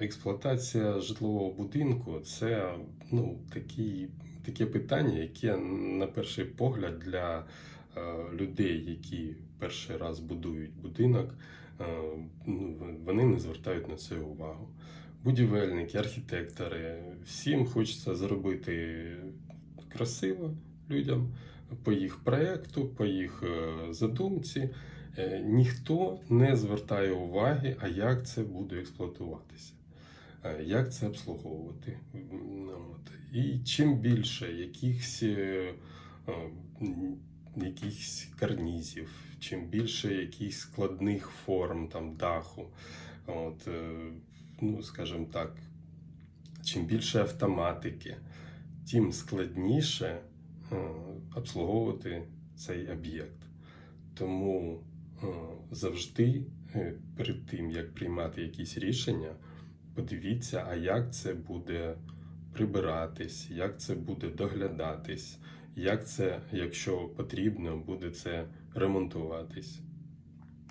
Експлуатація житлового будинку це ну, такі, таке питання, яке на перший погляд для е, людей, які перший раз будують будинок, е, ну, вони не звертають на це увагу. Будівельники, архітектори, всім хочеться зробити красиво людям по їх проєкту, по їх е, задумці. Е, Ніхто не звертає уваги, а як це буде експлуатуватися, е, як це обслуговувати. І чим більше якихось, якихось карнізів, чим більше якихось складних форм там, даху, от, ну, скажімо так, чим більше автоматики, тим складніше обслуговувати цей об'єкт. Тому е, завжди е, перед тим, як приймати якісь рішення, подивіться, а як це буде прибиратись, як це буде доглядатись, як це, якщо потрібно, буде це ремонтуватись.